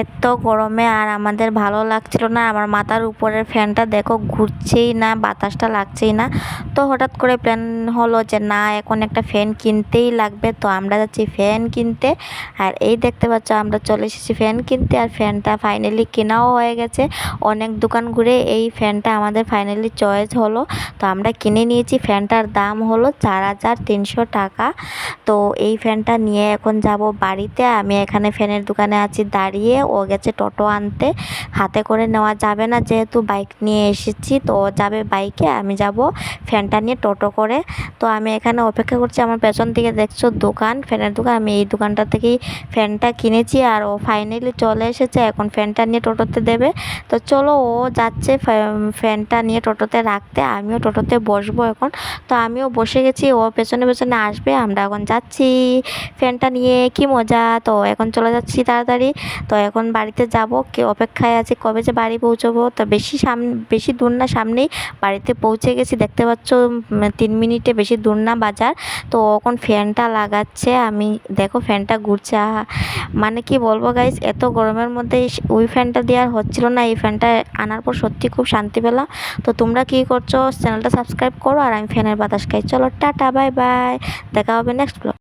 এত গরমে আর আমাদের ভালো লাগছিল না। আমার মাথার উপরের ফ্যানটা দেখো ঘুরছেই না, বাতাসটা লাগছেই না। তো হঠাৎ করে প্ল্যান হলো যে না, এখন একটা ফ্যান কিনতেই লাগবে। তো আমরা যাচ্ছি ফ্যান কিনতে। আর এই দেখতে পাচ্ছ, আমরা চলে এসেছি ফ্যান কিনতে। আর ফ্যানটা ফাইনালি কেনাও হয়ে গেছে। অনেক দোকান ঘুরে এই ফ্যানটা আমাদের ফাইনালি চয়েস হলো। তো আমরা কিনে নিয়েছি। ফ্যানটার দাম হলো চার হাজার তিনশো টাকা। তো এই ফ্যানটা নিয়ে এখন যাব বাড়িতে। আমি এখানে ফ্যানের দোকানে আছি, দাঁড়িয়ে ও গেছে টোটো আনতে। হাতে করে নেওয়া যাবে না, যেহেতু বাইক নিয়ে এসেছি, তো ও যাবে বাইকে, আমি যাব ফ্যানটা নিয়ে টোটো করে। তো আমি এখানে অপেক্ষা করছি, আমার পেছন থেকে দেখছ দোকান, ফ্যানের দোকান, আমি এই দোকানটা থেকেই ফ্যানটা কিনেছি আর ও ফাইনালি চলে এসেছে, এখন ফ্যানটা নিয়ে টোটোতে দেবে। তো চলো ও যাচ্ছে ফ্যা- ফ্যানটা নিয়ে টোটোতে রাখতে, আমিও টোটোতে বসবো এখন। তো আমিও বসে গেছি, ও পেছনে পেছনে আসবে, আমরা এখন যাচ্ছি। ফ্যানটা নিয়ে কি মজা, তো এখন চলে যাচ্ছি তাড়াতাড়ি। তো এখন বাড়িতে যাব, কে অপেক্ষায় আছে, কবে যে বাড়ি পৌঁছবো, তো বেশি সাম, বেশি দূর না, সামনেই বাড়িতে পৌঁছে গেছি। দেখতে পাচ্ছ তিন মিনিটে বেশি দূর না বাজার। তো এখন ফ্যানটা লাগাচ্ছে, আমি, দেখো ফ্যানটা ঘুরছে মানে কি বলব গাইস এত গরমের মধ্যে ওই ফ্যানটা দেওয়ার হচ্ছিল না, এই ফ্যানটা আনার পর সত্যি খুব শান্তি পেলাম। তো তোমরা কি করছ চ্যানেলটা সাবস্ক্রাইব করো, আর আমি ফ্যানের বাতাস খাই। চলো, টাটা বাই বাই দেখা হবে নেক্সট ব্লগ